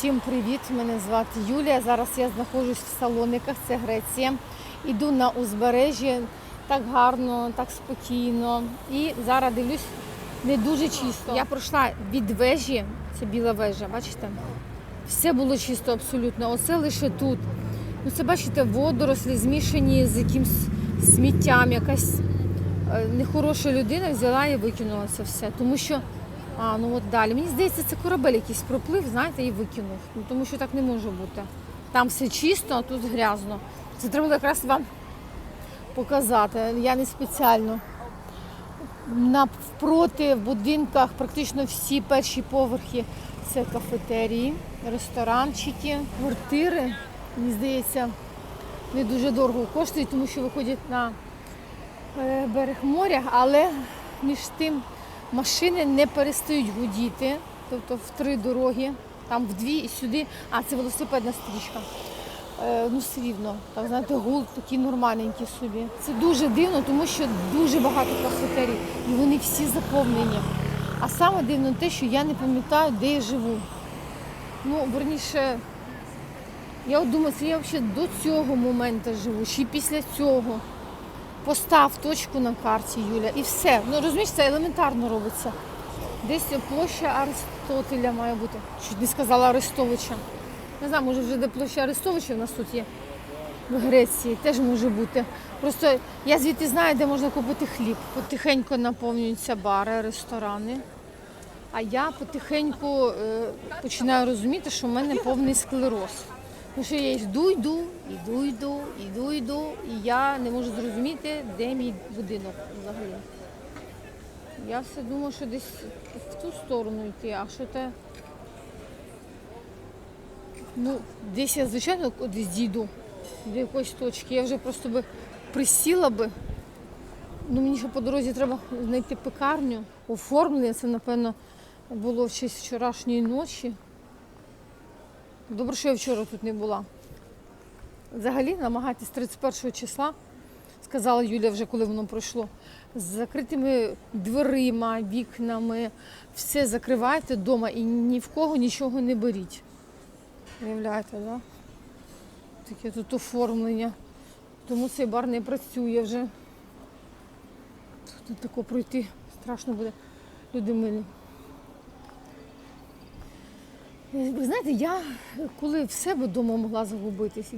Всім привіт! Мене звати Юлія. Зараз я знаходжусь в Салониках, це Греція. Іду на узбережжя, так гарно, так спокійно. І зараз дивлюсь, не дуже чисто. Я пройшла від вежі, це біла вежа, бачите? Все було чисто абсолютно. Оце лише тут. Ну це бачите, водорослі змішані з якимсь сміттям, якась е, нехороша людина взяла і викинула це все. Тому що, а, ну от далі. Мені здається, це корабель якийсь проплив, знаєте, і викинув. Ну, тому що так не може бути. Там все чисто, а тут грязно. Це треба якраз вам показати. Я не спеціально. Навпроти в будинках практично всі перші поверхи це кафетерії, ресторанчики, квартири. Мені здається, не дуже дорого коштують, тому що виходять на е, берег моря, але між тим машини не перестають гудіти, тобто в три дороги, там в дві і сюди. А, це велосипедна стрічка. Е, ну, все рівно, так знаєте, гул такий нормальненький собі. Це дуже дивно, тому що дуже багато кафетерій, і вони всі заповнені. А саме дивно те, що я не пам'ятаю, де я живу. Ну, верніше, я думаю, це я взагалі до цього моменту живу, чи після цього. Постав точку на карті, Юля, і все. Ну розумієш, це елементарно робиться. Десь площа Аристотеля має бути. Чуть не сказала Арестовича. Не знаю, може вже де площа Арестовича в нас тут є в Греції, теж може бути. Просто я звідти знаю, де можна купити хліб. Потихеньку наповнюються бари, ресторани. А я потихеньку е, починаю розуміти, що в мене повний склероз. Тому що я йду, йду, йду, йду, йду, і я не можу зрозуміти, де мій будинок взагалі. Я все думаю, що десь в ту сторону йти, а що те. Ну, десь я, звичайно, десь дійду до якоїсь точки. Я вже просто би присіла би. Ну, мені ще по дорозі треба знайти пекарню. Оформлення це, напевно, було в честь вчорашньої ночі. Добре, що я вчора тут не була. Взагалі намагайтесь 31 числа, сказала Юля вже, коли воно пройшло, з закритими дверима, вікнами, все закривайте вдома і ні в кого нічого не беріть. Уявляєте, да? Таке тут оформлення. Тому цей бар не працює вже. Тут тако пройти страшно буде люди милі. Ви знаєте, я коли в себе вдома могла загубитись,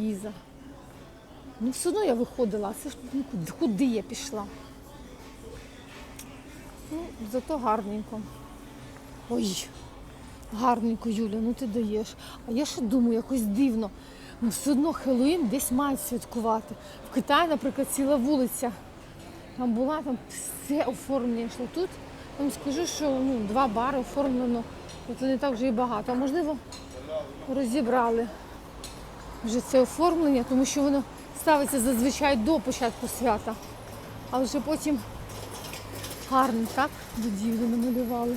Гіза, ну все одно я виходила, це ж ну, куди- я пішла? Ну, зато гарненько. Ой, гарненько, Юля, ну ти даєш. А я ще думаю, якось дивно. Ну все одно Хеллоуін десь мають святкувати. В Китаї, наприклад, ціла вулиця. Там була, там все оформлення йшло. Тут вам скажу, що ну, два бари оформлено, це не так вже і багато. А можливо, розібрали вже це оформлення, тому що воно ставиться зазвичай до початку свята. А вже потім гарно так будівлю намалювали.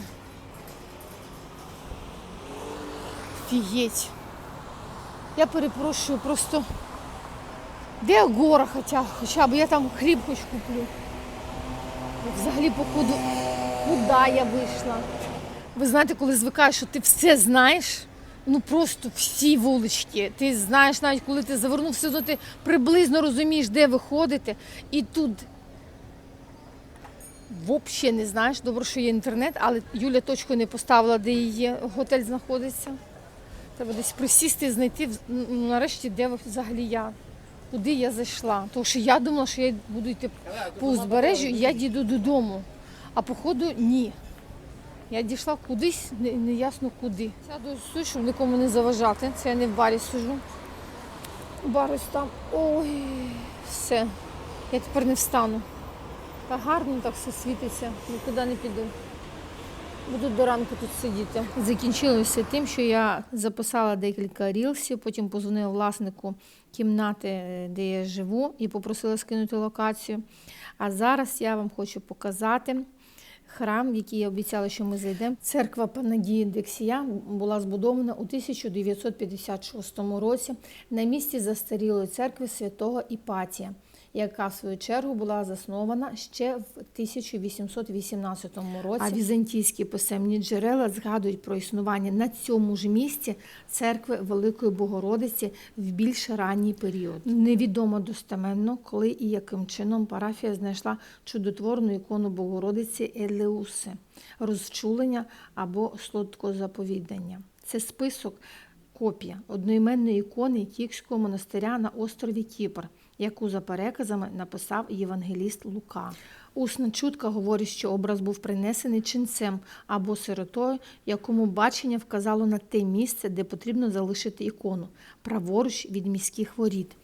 Фігеть. Я перепрошую, просто де гора хоча, хоча б я там хліб хоч куплю. Взагалі, походу, куди я вийшла. Ви знаєте, коли звикаєш, що ти все знаєш, ну просто всі вулички. Ти знаєш, навіть коли ти завернув, все одно ти приблизно розумієш, де виходити. І тут взагалі не знаєш. Добре, що є інтернет, але Юля точку не поставила, де її готель знаходиться. Треба десь присісти знайти нарешті, де взагалі я. Куди я зайшла? Тому що я думала, що я буду йти по узбережжю, я дійду додому. А походу ні. Я дійшла кудись, не, не куди. Сяду суть, щоб нікому не заважати. Це я не в барі сижу. Бар ось там. Ой, все. Я тепер не встану. Так гарно так все світиться, нікуди не піду. Буду до ранку тут сидіти. Закінчилося тим, що я записала декілька рілсів, потім позвонила власнику кімнати, е, де я живу, і попросила скинути локацію. А зараз я вам хочу показати храм, в який я обіцяла, що ми зайдемо. Церква Панагії Дексія була збудована у 1956 році на місці застарілої церкви святого Іпатія. Яка в свою чергу була заснована ще в 1818 році. А візантійські писемні джерела згадують про існування на цьому ж місці церкви Великої Богородиці в більш ранній період. Невідомо достеменно, коли і яким чином парафія знайшла чудотворну ікону Богородиці Елеуси, розчулення або сладкозаповідання. Це список копія одноіменної ікони Кікського монастиря на острові Кіпр, яку за переказами написав євангеліст Лука. Усна чутка говорить, що образ був принесений ченцем або сиротою, якому бачення вказало на те місце, де потрібно залишити ікону, праворуч від міських воріт.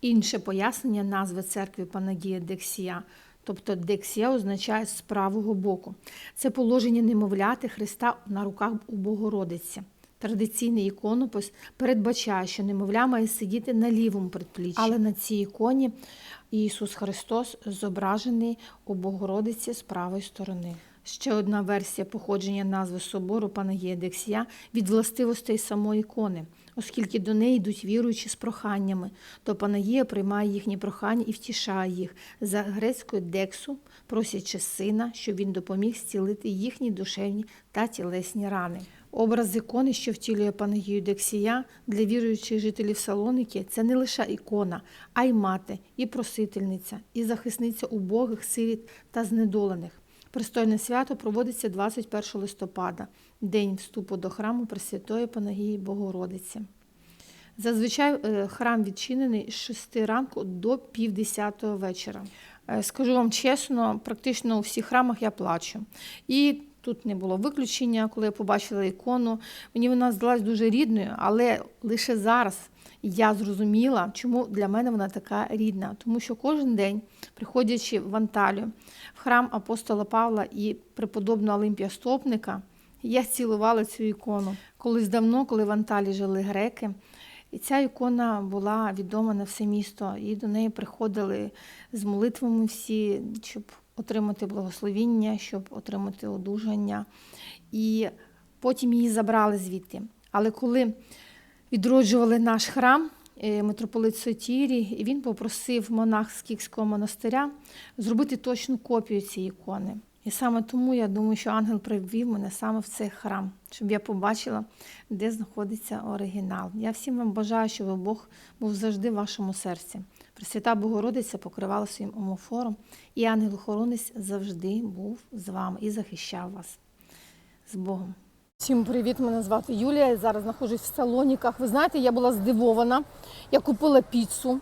Інше пояснення назви церкви Панагія Дексія. Тобто дексія означає з правого боку. Це положення немовляти Христа на руках у Богородиці. Традиційний іконопис передбачає, що немовля має сидіти на лівому предпліччі, але на цій іконі Ісус Христос зображений у Богородиці з правої сторони. Ще одна версія походження назви собору Панагія Дексія від властивостей самої ікони, оскільки до неї йдуть віруючі з проханнями, то Панагія приймає їхні прохання і втішає їх за грецькою дексу, просячи сина, щоб він допоміг зцілити їхні душевні та тілесні рани. Образ ікони, що втілює Панагію Дексія, для віруючих жителів Салоники це не лише ікона, а й мати, і просительниця, і захисниця убогих, сиріт та знедолених. Пристойне свято проводиться 21 листопада, день вступу до храму Пресвятої Панагії Богородиці. Зазвичай е, храм відчинений з 6 ранку до півдесятого вечора. Е, Скажу вам чесно, практично у всіх храмах я плачу. І тут не було виключення, коли я побачила ікону. Мені вона здалась дуже рідною, але лише зараз я зрозуміла, чому для мене вона така рідна. Тому що кожен день, приходячи в Анталію, в храм апостола Павла і преподобного Олимпія Стопника, я цілувала цю ікону. Колись давно, коли в Анталії жили греки, і ця ікона була відома на все місто, і до неї приходили з молитвами всі, щоб отримати благословіння, щоб отримати одужання. І потім її забрали звідти. Але коли відроджували наш храм, е, митрополит Сотірі, він попросив монах з монастиря зробити точну копію цієї ікони. І саме тому я думаю, що ангел привів мене саме в цей храм, щоб я побачила, де знаходиться оригінал. Я всім вам бажаю, щоб Бог був завжди в вашому серці. Пресвята Богородиця покривала своїм омофором, і ангел-охоронець завжди був з вами і захищав вас. З Богом. Всім привіт! Мене звати Юлія. Я зараз знаходжусь в Салоніках. Ви знаєте, я була здивована. Я купила піцу.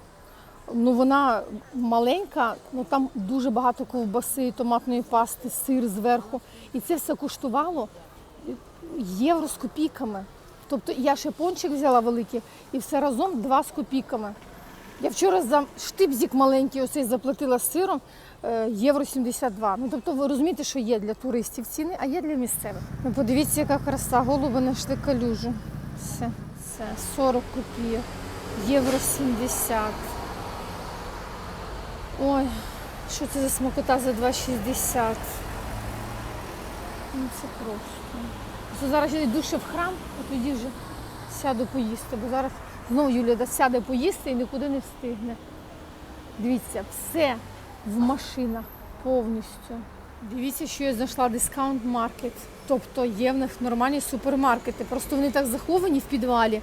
Ну, вона маленька, ну там дуже багато ковбаси, томатної пасти, сир зверху. І це все коштувало євро з копійками. Тобто я ще пончик взяла великий і все разом два з копійками. Я вчора за штибзик маленький оцей заплатила з сиром е, євро 72. Ну тобто ви розумієте, що є для туристів ціни, а є для місцевих. Ну подивіться, яка краса, голуби знайшли калюжу. Все, це 40 копійок, євро 70. Ой, що це за смакота за 2,60? Ну це просто. Це зараз я йду ще в храм, а тоді вже сяду поїсти, бо зараз знову Юлія сяде поїсти і нікуди не встигне. Дивіться, все в машинах повністю. Дивіться, що я знайшла дискаунт маркет. Тобто є в них нормальні супермаркети. Просто вони так заховані в підвалі,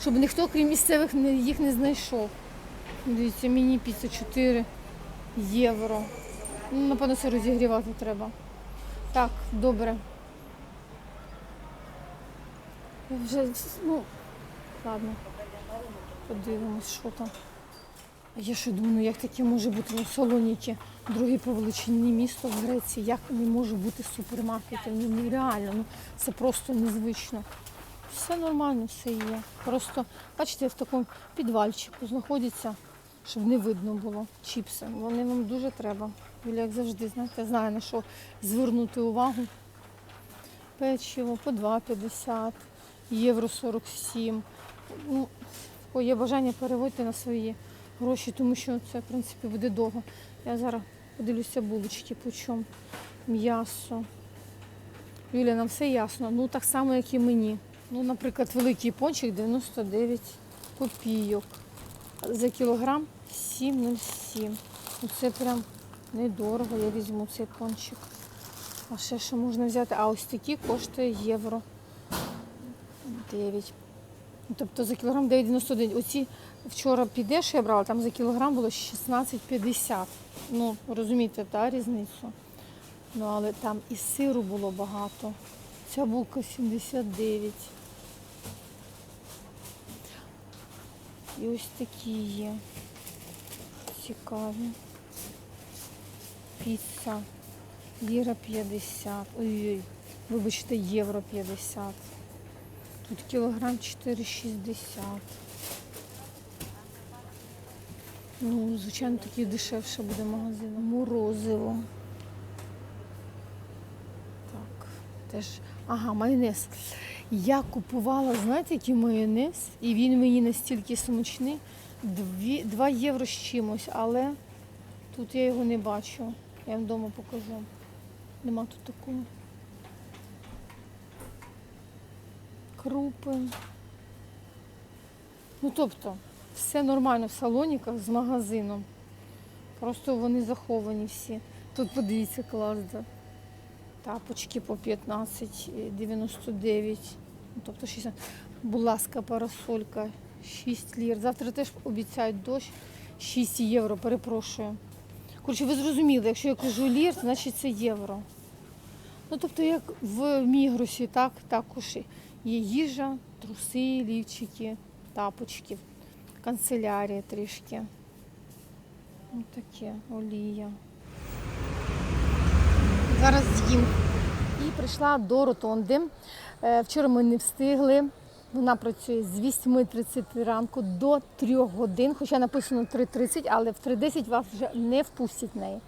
щоб ніхто, крім місцевих, їх не знайшов. Дивіться, міні піца 4 євро. Ну, напевно, це розігрівати треба. Так, добре. Я вже, ну, ладно. Подивимось, що там. А я що думаю, як таке може бути на Солоніки, друге по величині місто в Греції, як не може бути супермаркетів? Ну нереально, ну це просто незвично. Все нормально, все є. Просто, бачите, в такому підвальчику знаходяться, щоб не видно було чіпси. Вони вам дуже треба. Юля, як завжди, знаєте, знає на що звернути увагу. Печиво по 2,50, євро 47. Ну, є бажання переводьте на свої гроші, тому що це, в принципі, буде довго. Я зараз подивлюся булочки, по. М'ясо. Юля, нам все ясно. Ну, так само, як і мені. Ну, наприклад, великий пончик 99 копійок. За кілограм 7,07. Оце прям недорого, я візьму цей пончик. А ще що можна взяти? А ось такі коштує євро 9. Ну, Тобто за кілограм 9,91. Оці вчора підеш, я брала, там за кілограм було 16,50. Ну, розумієте, та різницю. Ну, але там і сиру було багато. Ця булка 79. І ось такі є. Цікаві. Піца. Ліра 50. Ой-ой, вибачте, євро 50. Тут кілограм 4,60. Ну, звичайно, такі дешевше буде магазин. Морозиво. Так, теж. Ага, майонез. Я купувала, знаєте, який майонез, і він мені настільки смачний. Дві, 2 євро з чимось, але тут я його не бачу. Я вам вдома покажу. Нема тут такого. Крупи. Ну, тобто, все нормально в салоніках з магазином. Просто вони заховані всі. Тут подивіться клас. да. Тапочки по 15,99. Ну, Тобто 60. Будь ласка, парасолька 6 лір. Завтра теж обіцяють дощ 6 євро, перепрошую. Коротше, ви зрозуміли, якщо я кажу лір, значить це євро. Ну, тобто, як в Мігрусі, так, також є їжа, труси, лівчики, тапочки, канцелярія трішки. Ось таке, олія. Зараз з'їм. І прийшла до ротонди. Е, Вчора ми не встигли. Вона працює з 8.30 ранку до 3 годин, хоча написано 3.30, але в 3.10 вас вже не впустять в неї.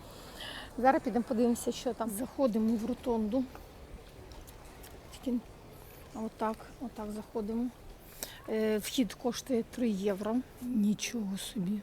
Зараз підемо подивимося, що там. Заходимо в ротонду. Отак, отак заходимо. Е, Вхід коштує 3 євро. Нічого собі.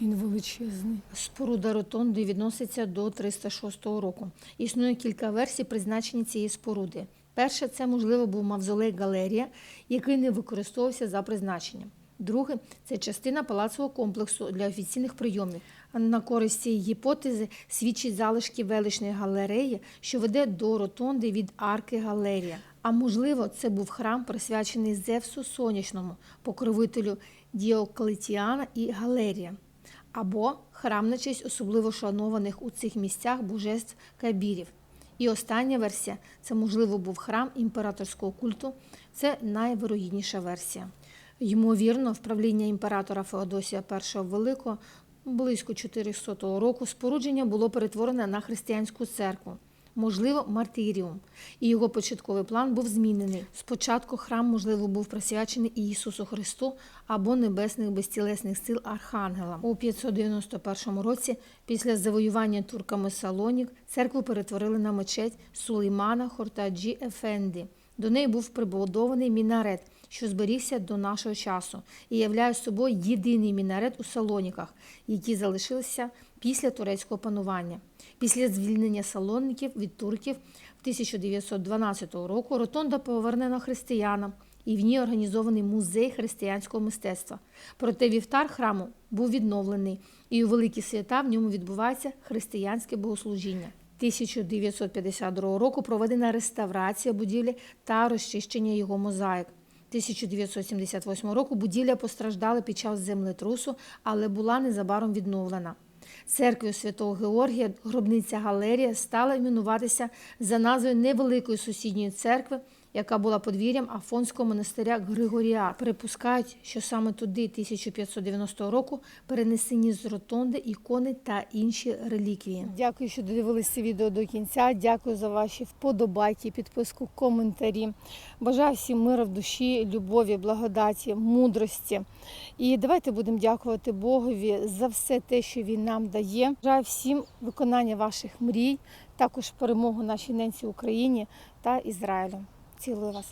Він величезний. Споруда ротонди відноситься до 306 року. Існує кілька версій призначення цієї споруди. Перше, це можливо був мавзолей галерія, який не використовувався за призначенням. Друге, це частина палацового комплексу для офіційних прийомів. На користь цієї гіпотези свідчить залишки величної галереї, що веде до ротонди від арки галерія. А можливо, це був храм, присвячений Зевсу Сонячному, покровителю Діоклетіана і Галерія або храм на честь особливо шанованих у цих місцях божеств Кабірів. І остання версія це, можливо, був храм імператорського культу. Це найвирогідніша версія. Ймовірно, вправління імператора Феодосія І Великого близько 400 року спорудження було перетворене на християнську церкву можливо, мартиріум, і його початковий план був змінений. Спочатку храм, можливо, був присвячений Ісусу Христу або небесних безтілесних сил Архангела. У 591 році, після завоювання турками Салонік, церкву перетворили на мечеть Сулеймана Хортаджі Ефенді. До неї був прибудований мінарет, що зберігся до нашого часу, і являє собою єдиний мінарет у Салоніках, які залишилися після турецького панування. Після звільнення салонників від турків в 1912 року ротонда повернена християнам, і в ній організований музей християнського мистецтва. Проте вівтар храму був відновлений, і у великі свята в ньому відбувається християнське богослужіння. 1952 року проведена реставрація будівлі та розчищення його мозаїк. 1978 року будівля постраждала під час землетрусу, але була незабаром відновлена. Церквою святого Георгія гробниця Галерія стала іменуватися за назвою невеликої сусідньої церкви, яка була подвір'ям Афонського монастиря Григорія. Припускають, що саме туди 1590 року перенесені з ротонди ікони та інші реліквії. Дякую, що додивилися відео до кінця. Дякую за ваші вподобайки, підписку, коментарі. Бажаю всім миру в душі, любові, благодаті, мудрості. І давайте будемо дякувати Богові за все те, що він нам дає. Бажаю всім виконання ваших мрій, також перемогу нашій ненці Україні та Ізраїлю. Цілую вас.